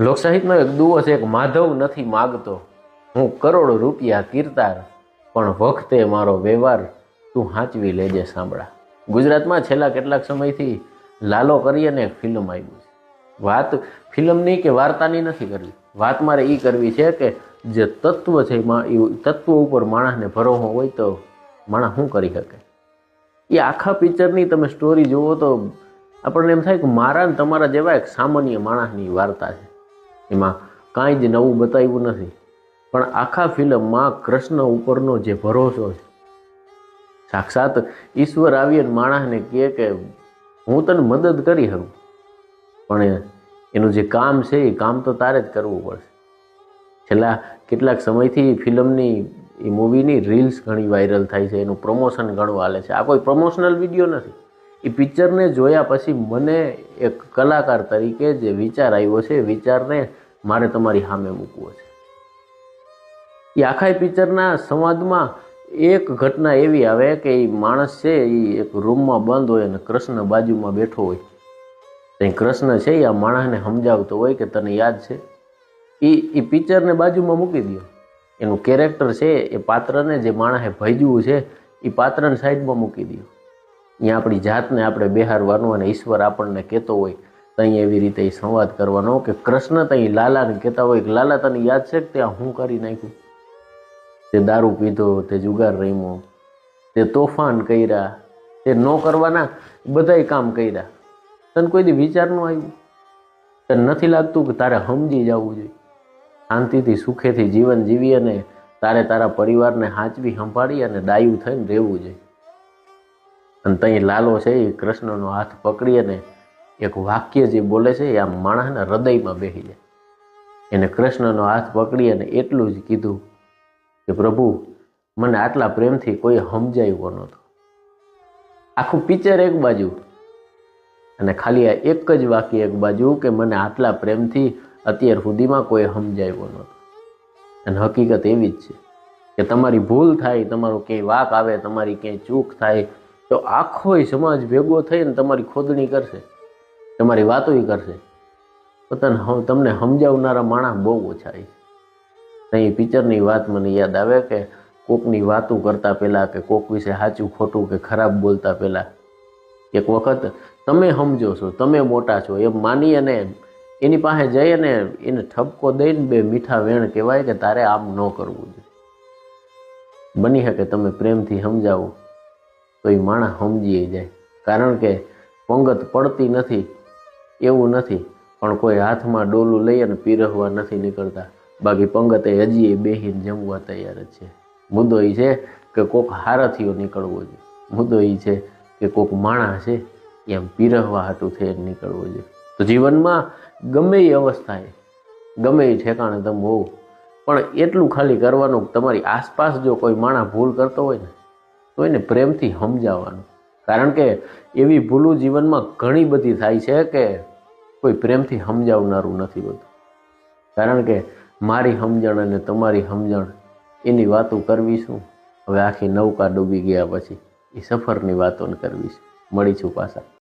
લોકસાહિત્યનો એક દુવો છે એક માધવ નથી માગતો. હું કરોડો રૂપિયા કીર્તાર, પણ વખતે મારો વ્યવહાર તું હાંચવી લેજે સાંભળા. ગુજરાતમાં છેલ્લા કેટલાક સમયથી લાલો કરી અને એક ફિલ્મ આવી છે. વાત ફિલ્મની કે વાર્તાની નથી કરવી. વાત મારે એ કરવી છે કે જે તત્વ છે એમાં એ તત્વ ઉપર માણસને ભરોસો હોય તો માણસ શું કરી શકે? એ આખા પિક્ચરની તમે સ્ટોરી જુઓ તો આપણને એમ થાય કે મારા ને તમારા જેવા એક સામાન્ય માણસની વાર્તા છે. એમાં કાંઈ જ નવું બતાવ્યું નથી. પણ આખા ફિલ્મમાં કૃષ્ણ ઉપરનો જે ભરોસો છે. સાક્ષાત ઈશ્વર આવી અને માણસને કહે કે, હું તને મદદ કરી શકું પણ એનું જે કામ છે એ કામ તો તારે જ કરવું પડશે. છેલ્લા કેટલાક સમયથી ફિલ્મની, એ મૂવીની રીલ્સ ઘણી વાયરલ થાય છે, એનું પ્રમોશન ઘણું હાલે છે. આ કોઈ પ્રમોશનલ વીડિયો નથી. એ પિક્ચરને જોયા પછી મને એક કલાકાર તરીકે જે વિચાર આવ્યો છે, વિચારને મારે તમારી સામે મૂકવો છે. એ આખા પિક્ચરના સંવાદમાં એક ઘટના એવી આવે કે એ માણસ છે એ એક રૂમમાં બંધ હોય અને કૃષ્ણ બાજુમાં બેઠો હોય. ત્યાં કૃષ્ણ છે એ આ માણસને સમજાવતો હોય કે તને યાદ છે? એ એ પિક્ચરને બાજુમાં મૂકી દો એનું કેરેક્ટર છે, એ પાત્રને જે માણસે ભજવું છે એ પાત્રને સાઈડમાં મૂકી દો અહીંયા આપણી જાતને આપણે બેહારવાનું અને ઈશ્વર આપણને કહેતો હોય તો અહીં એવી રીતે એ સંવાદ કરવાનો કે કૃષ્ણ ત્યાં લાલાને કહેતા હોય કે, લાલા, તને યાદ છે કે ત્યાં હું કરી નાખ્યું? તે દારૂ પીધો, તે જુગાર રમ્યો, તે તોફાન કર્યા, તે ન કરવાના બધાય કામ કર્યા. તને કોઈ વિચાર ન આવ્યું? તને નથી લાગતું કે તારે સમજી જવું જોઈએ? શાંતિથી, સુખેથી જીવન જીવી અને તારે તારા પરિવારને હાંચવી સંભાળી અને ડાયું થઈને રહેવું જોઈએ. અને ત્યાં લાલો છે એ કૃષ્ણનો હાથ પકડી અને એક વાક્ય જે બોલે છે, એ આમ માણસના હૃદયમાં બેસી જાય. એને કૃષ્ણનો હાથ પકડી અને એટલું જ કીધું કે, પ્રભુ, મને આટલા પ્રેમથી કોઈ સમજાયું નહોતું. આખું પિક્ચર એક બાજુ અને ખાલી આ એક જ વાક્ય એક બાજુ કે, મને આટલા પ્રેમથી અત્યાર સુધીમાં કોઈ સમજાયું નહોતો. અને હકીકત એવી જ છે કે તમારી ભૂલ થાય, તમારો ક્યાંય વાક આવે, તમારી ક્યાંય ચૂક થાય, તો આખો સમાજ ભેગો થઈને તમારી ખોદણી કરશે. તમારી વાતો એ કરશે. પોતાને તમને સમજાવનારા માણસ બહુ ઓછા છે. અહીં પિક્ચરની વાત મને યાદ આવે કે કોકની વાતો કરતા પહેલાં કે કોક વિશે સાચું, ખોટું કે ખરાબ બોલતા પહેલાં એક વખત તમે સમજો છો, તમે મોટા છો, એમ માની અને એની પાસે જઈ અને એને ઠપકો દઈને બે મીઠા વેણ કહેવાય કે તારે આમ ન કરવું જોઈએ. બની શકે તમે પ્રેમથી સમજાવો, તો એ માણસ સમજી જાય. કારણ કે પંગત પડતી નથી એવું નથી. પણ કોઈ હાથમાં ડોલું લઈ અને પીરહવા નથી નીકળતા. બાકી પંગતે હજી બેહીને જમવા તૈયાર જ છે. મુદ્દો એ છે કે કોક હારથીઓ નીકળવો જોઈએ મુદ્દો એ છે કે કોક માણા છે, એમ પીરહવા હાટું થઈને નીકળવો જોઈએ તો જીવનમાં ગમે એ અવસ્થાએ ગમે એ ઠેકાણે તમે હોવ, પણ એટલું ખાલી કરવાનું તમારી આસપાસ જો કોઈ માણસ ભૂલ કરતો હોય ને, તો એને પ્રેમથી સમજાવવાનું. કારણ કે એવી ભૂલું જીવનમાં ઘણી બધી થાય છે કે કોઈ પ્રેમથી સમજાવનારું નથી હોતું કારણ કે મારી સમજણ અને તમારી સમજણ, એની વાતો કરવી શું? હવે આખી નૌકા ડૂબી ગયા પછી એ સફરની વાતો કરવી છે મળીશું પાછા.